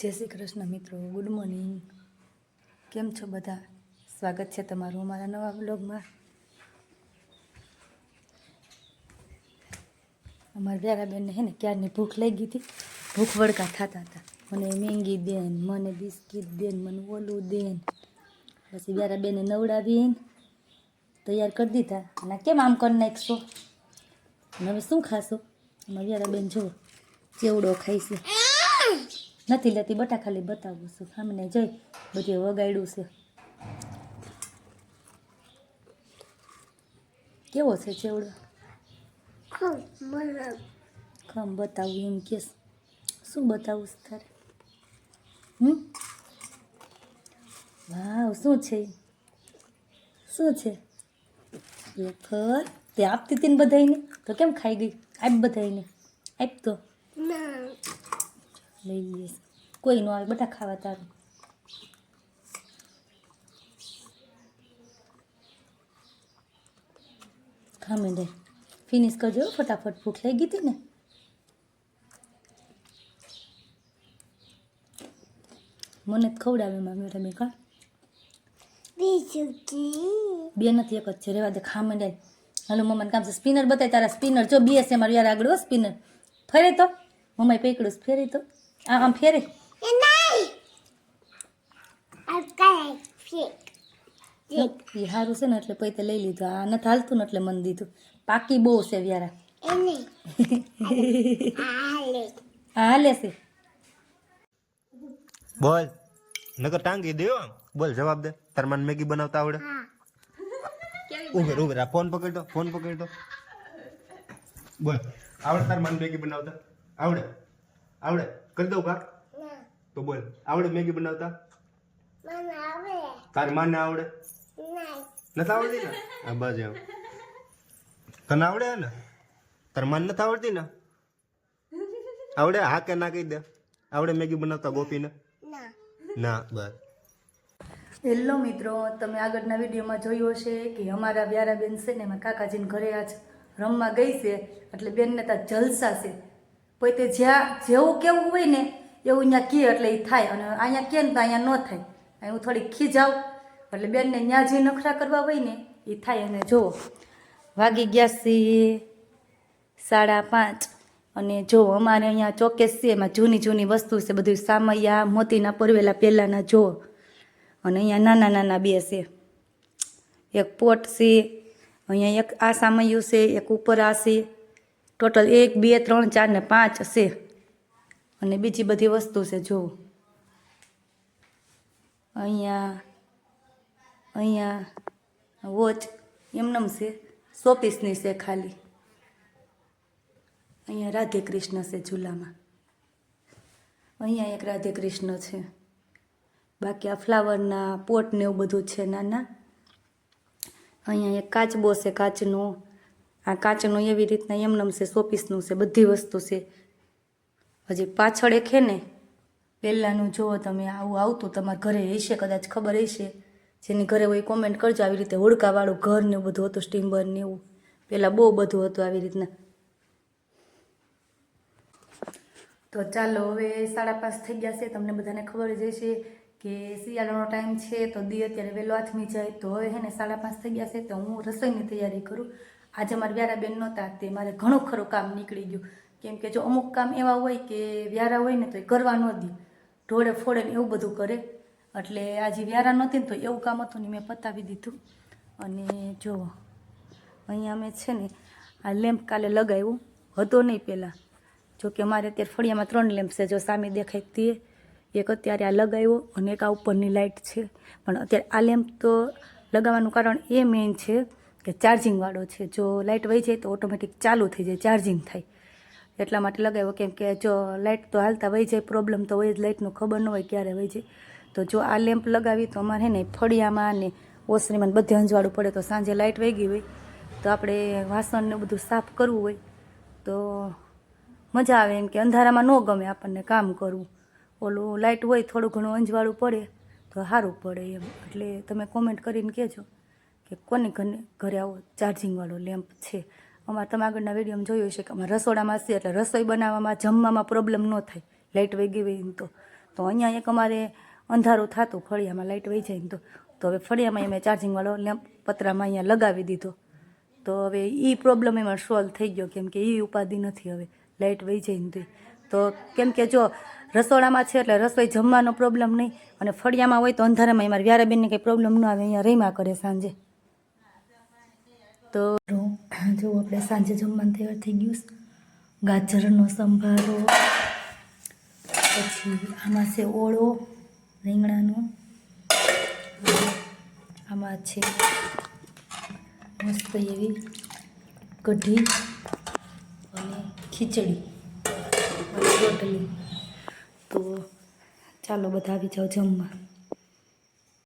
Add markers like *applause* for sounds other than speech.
જય શ્રી કૃષ્ણ મિત્રો good morning કેમ છો બધા? સ્વાગત છે તમારું અમારા નવા બ્લોગમાં અમારા વ્યારાબેનને હે ને ક્યારની ભૂખ લાગી હતી? ભૂખ વડકા થતા હતા. મને મેંગી દેન, મને બિસ્કિટ દેન, મને ઓલું દેન. પછી વ્યારાબેને નવડાવીને તૈયાર કરી દીધા. અને કેમ આમ કરી નાખશો? હવે શું ખાશો? અમારા વ્યારાબેન જુઓ, ચેવડો ખાઈશે નથી લેતી બટા ખાલી બતાવું છું. સામને જઈ બધી વગાડ્યું છે. કેવો છે ચેવડો? ખમ બતાવું એમ કેસ. શું બતાવું છે તારે? હમ? વાવ શું છે? શું છે? લખર તે આપતી હતી ને બધાને તો કેમ ખાઈ ગઈ? આપ બધાને આપ તો. લઈ લઈએ કોઈ ન આવે, બધા ખાવા તારું. ખામે દે. ફિનિશ કરજો, ફટાફટ ભૂખ લાગી હતી ને. મને જ ખવડાવે મામી રમી કા. બે નથી, એક જ છે. રેવા દે ખા માંડે હાલો, મમ્માને કામ છે. સ્પિનર બતાય, તારા સ્પિનર. જો બી મારું યાર આગળ હો, સ્પિનર. ફરે તો. મમ્માએ પકડ્યું ફેરી તો. આ આમ ફેરે. એ સારું છે ને એટલે પૈતે લઈ લીધું. આ નથી હાલતું ને એટલે મને દીધું. પાકી બહુ છે વ્યારા. *laughs* હાલે છે. બોલ. નકર ટાંગી દેવો બોલ જવાબ દે. તાર મને મેગી બનાવતા આવડે. ઉભેર ઉભેર આ ફોન પકડતો ફોન પકડતો. બોલ. આવડે તાર મને મેગી બનાવતા? આવડે? આવડે? કરી દઉં કાક? તો બોલ. આવડે મેગી બનાવતા? તાર માને આવડે? નથી આવડતી ને? આ બસ એમ. તને આવડે ને? તાર માન નથી આવડતી ને? આવડે? હા કે ના કહી દે? આવડે મેગી બનાવતા ગોપીને? ના. બસ. હેલો મિત્રો તમે આગળના વિડીયોમાં જોયું હશે કે અમારા વ્યારા બેન છે ને એમાં કાકાજીને ઘરે આજ રમવા ગઈ છે એટલે બેનને ત્યાં જલસા છે. પોતે જ્યાં જેવું કેવું હોય ને એવું અહીંયા કહે એટલે એ થાય. અને અહીંયા કહે ને તો અહીંયા ન થાય. અહીં હું થોડી ખીજાવ એટલે બેનને ત્યાં જે નખરા કરવા હોય ને એ થાય અને જુઓ. વાગી ગયા છીએ સાડા પાંચ. અને જો અમારે અહીંયા ચોકેસ છે, એમાં જૂની જૂની વસ્તુ છે, બધું સામૈયા, મોતીના પરવેલા પહેલાંના જો અને અહીંયા નાના નાના બે છે. એક પોટ છે, અહીંયા એક આ સામૈયું છે, એક ઉપર આ છે. ટોટલ એક, બે, ત્રણ, ચાર ને પાંચ છે. અને બીજી બધી વસ્તુ છે જો અહીંયા અહીંયા, વોચ, એમનેમ છે, શોપીસની છે ખાલી. અહીંયા રાધે કૃષ્ણ છે ઝૂલામાં. અહીંયા એક રાધે કૃષ્ણ છે. બાકી આ ફ્લાવરના પોટ ને એવું બધું છે નાના. અહીંયા એક કાચબો છે, કાચનો. આ કાચનું એવી રીતના એમનેમ છે, શોપીસનું છે, બધી વસ્તુ છે. હજી પાછળ એક છે ને પહેલાંનું જુઓ તમે આવું આવતું, તમારા ઘરે હશે કદાચ, ખબર હશે? જેની ઘરે હોય કોમેન્ટ કરજો આવી રીતે. હોડકાવાળું ઘર ને બધું હતું, સ્ટીમ્બર ને એવું. પહેલાં બહુ બધું હતું આવી રીતના. તો ચાલો, હવે સાડા પાંચ થઈ ગયા છે. તમને બધાને ખબર જ હશે કે શિયાળાનો ટાઈમ છે, તો દી અત્યારે વહેલો હાથમી જાય. તો હવે હે ને સાડા પાંચ થઈ ગયા છે, તો હું રસોઈની તૈયારી કરું. આજે મારા વ્યારાબેન નહોતા, તે મારે ઘણું ખરું કામ નીકળી ગયું. કેમ કે જો અમુક કામ એવા હોય કે વ્યારા હોય ને તો એ કરવા ન દે. ઢોળે ફોડે ને એવું બધું કરે. એટલે આજે વ્યારા નહોતી ને તો એવું કામ હતું ને મેં પતાવી દીધું. અને જો, અહીંયા અમે છે ને આ લેમ્પ કાલે લગાવ્યું. હતો નહીં પહેલાં. જો કે મારે અત્યારે ફળિયામાં ત્રણ લેમ્પ છે. જો સામે દેખાય તે, એક અત્યારે આ લગાવ્યો અને એક આ ઉપરની લાઇટ છે. પણ અત્યારે આ લેમ્પ તો લગાવવાનું કારણ એ મેઇન છે કે ચાર્જિંગવાળો છે. જો લાઇટ વહી જાય તો ઓટોમેટિક ચાલુ થઈ જાય ચાર્જિંગ થાય. એટલા માટે લગાવ્યો કેમ કે જો લાઇટ તો હાલતા વહી જાય પ્રોબ્લેમ તો હોય જ લાઇટનું ખબર ન હોય ક્યારે વહી જાય. તો જો આ લેમ્પ લગાવી તો અમારે ને ફળિયામાં ને ઓસરીમાં બધે અંજવાળું પડે તો સાંજે લાઇટ વહી ગઈ હોય. તો આપણે વાસણને બધું સાફ કરવું હોય. તો મજા આવે એમ કે અંધારામાં ન ગમે આપણને કામ કરવું. ઓલું લાઇટ હોય થોડું ઘણું અંજવાળું પડે તો સારું પડે એમ. એટલે તમે કોમેન્ટ કરીને કહેજો કે કોને ઘરે ઘરે આવો ચાર્જિંગવાળો લેમ્પ છે. અમારે તમે આગળના વિડીયોમાં જોયું છે કે અમારે રસોડામાં છે એટલે રસોઈ બનાવવામાં, જમવામાં પ્રોબ્લેમ ન થાય. લાઇટ વહી ગઈ હોય તો. તો અહીંયા એક અમારે અંધારું થતું, ફળિયામાં લાઇટ વહી જાય તો. તો હવે ફળિયામાં એમ ચાર્જિંગવાળો લેમ્પ પતરામાં અહીંયા લગાવી દીધો. તો હવે એ પ્રોબ્લેમ એમાં સોલ્વ થઈ ગયો, કેમ કે એ ઉપાધિ નથી હવે. લાઇટ વહી જાય તોય. તો કેમ કે જો રસોડામાં છે એટલે રસોઈ જમવાનો પ્રોબ્લેમ નહીં, અને ફળિયામાં હોય તો અંધારામાં અમારે વ્યારાબેનને કંઈ પ્રોબ્લેમ ન આવે, અહીંયા રહીમાં કરે સાંજે. તો જો આપણે સાંજે જમવાનું તૈયાર થઈ ગયું. ગાજરનો સંભારો, પછી આમાં છે ઓળો, રીંગણાનો, આમાં છે મસ્ત એવી કઢી અને ખીચડી રોટલી તો ચાલો બધા આવી જાઓ જમવા